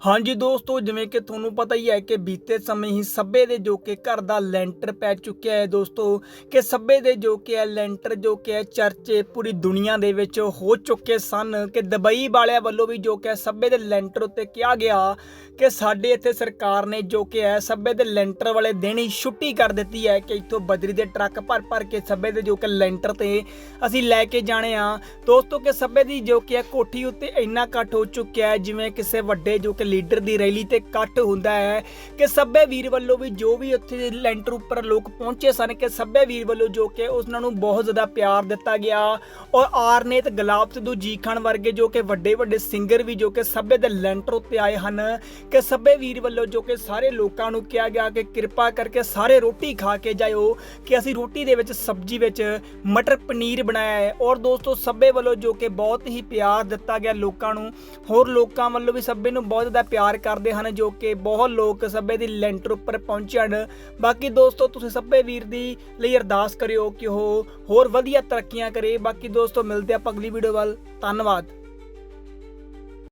ਹਾਂਜੀ ਦੋਸਤੋ, ਜਿਵੇਂ ਕਿ ਤੁਹਾਨੂੰ ਪਤਾ ਹੀ ਹੈ ਕਿ ਬੀਤੇ ਸਮੇਂ ਹੀ ਸੱਬੇ ਦੇ ਜੋ ਕਿ ਘਰ ਦਾ ਲੈਂਟਰ ਪੈ ਚੁੱਕਿਆ ਹੈ ਦੋਸਤੋ, ਕਿ ਸੱਬੇ ਦੇ ਜੋ ਕਿ ਹੈ ਲੈਂਟਰ, ਜੋ ਕਿ ਹੈ ਚਰਚੇ ਪੂਰੀ ਦੁਨੀਆ ਦੇ ਵਿੱਚ ਹੋ ਚੁੱਕੇ ਸਨ, ਕਿ ਦੁਬਈ ਵਾਲਿਆਂ ਵੱਲੋਂ ਵੀ ਜੋ ਕਿ ਹੈ ਸੱਬੇ ਦੇ ਲੈਂਟਰ ਉੱਤੇ ਕਿਹਾ ਗਿਆ ਕਿ ਸਾਡੇ ਇੱਥੇ ਸਰਕਾਰ ਨੇ ਜੋ ਕਿ ਹੈ ਸੱਬੇ ਦੇ ਲੈਂਟਰ ਵਾਲੇ ਦਿਨ ਹੀ ਛੁੱਟੀ ਕਰ ਦਿੱਤੀ ਹੈ ਕਿ ਇੱਥੋਂ ਬਜਰੀ ਦੇ ਟਰੱਕ ਭਰ ਭਰ ਕੇ ਸੱਬੇ ਦੇ ਜੋ ਕਿ ਲੈਂਟਰ ਤੇ ਅਸੀਂ ਲੈ ਕੇ ਜਾਣੇ ਆ। ਦੋਸਤੋ, ਕਿ ਸੱਬੇ ਦੀ ਜੋ ਕਿ ਹੈ ਕੋਠੀ ਉੱਤੇ ਇੰਨਾ ਇਕੱਠ ਹੋ ਚੁੱਕਿਆ ਹੈ, ਜਿਵੇਂ ਕਿਸੇ ਵੱਡੇ ਜੋ ਕਿ ਲੀਡਰ ਦੀ ਰੈਲੀ ਤੇ ਇਕੱਠ ਹੁੰਦਾ ਹੈ ਕਿ ਸੱਬੇ ਵੀਰ ਵੱਲੋਂ ਵੀ ਜੋ ਵੀ ਉੱਥੇ ਲੈਂਟਰ ਉੱਪਰ ਲੋਕ ਪਹੁੰਚੇ ਸਨ ਕਿ ਸੱਬੇ ਵੀਰ ਵੱਲੋਂ ਜੋ ਕਿ ਉਹਨਾਂ ਨੂੰ ਬਹੁਤ ਜ਼ਿਆਦਾ ਪਿਆਰ ਦਿੱਤਾ ਗਿਆ ਔਰ ਆਰਨੇਤ ਗੁਲਾਬ ਸਿੱਧੂ ਜੀ ਖਾਨ ਵਰਗੇ ਜੋ ਕਿ ਵੱਡੇ ਵੱਡੇ ਸਿੰਗਰ ਵੀ ਜੋ ਕਿ ਸੱਬੇ ਦੇ ਲੈਂਟਰ ਉੱਤੇ ਆਏ ਹਨ ਕਿ ਸੱਬੇ ਵੀਰ ਵੱਲੋਂ ਜੋ ਕਿ ਸਾਰੇ ਲੋਕਾਂ ਨੂੰ ਕਿਹਾ ਗਿਆ ਕਿ ਕਿਰਪਾ ਕਰਕੇ ਸਾਰੇ ਰੋਟੀ ਖਾ ਕੇ ਜਾਇਓ ਕਿ ਅਸੀਂ ਰੋਟੀ ਦੇ ਵਿੱਚ ਸਬਜ਼ੀ ਵਿੱਚ ਮਟਰ ਪਨੀਰ ਬਣਾਇਆ ਹੈ ਔਰ ਦੋਸਤੋ ਸੱਬੇ ਵੱਲੋਂ ਜੋ ਕਿ ਬਹੁਤ ਹੀ ਪਿਆਰ ਦਿੱਤਾ ਗਿਆ ਲੋਕਾਂ ਨੂੰ, ਹੋਰ ਲੋਕਾਂ ਵੱਲੋਂ ਵੀ ਸੱਬੇ ਨੂੰ ਬਹੁਤ ਜ਼ਿਆਦਾ ਪਿਆਰ ਕਰਦੇ ਹਨ ਜੋ ਕਿ ਬਹੁਤ ਲੋਕ ਸੱਬੇ ਦੀ ਲੈਂਟਰ ਉੱਪਰ ਪਹੁੰਚਣ ਬਾਕੀ ਦੋਸਤੋ, ਤੁਸੀਂ ਸੱਬੇ ਵੀਰ ਦੀ ਲਈ ਅਰਦਾਸ ਕਰਿਓ ਕਿ ਉਹ ਹੋਰ ਵਧੀਆ ਤਰੱਕੀਆਂ ਕਰੇ। ਬਾਕੀ ਦੋਸਤੋ, ਮਿਲਦੇ ਆਪਾਂ ਅਗਲੀ ਵੀਡੀਓ ਵੱਲ। ਧੰਨਵਾਦ।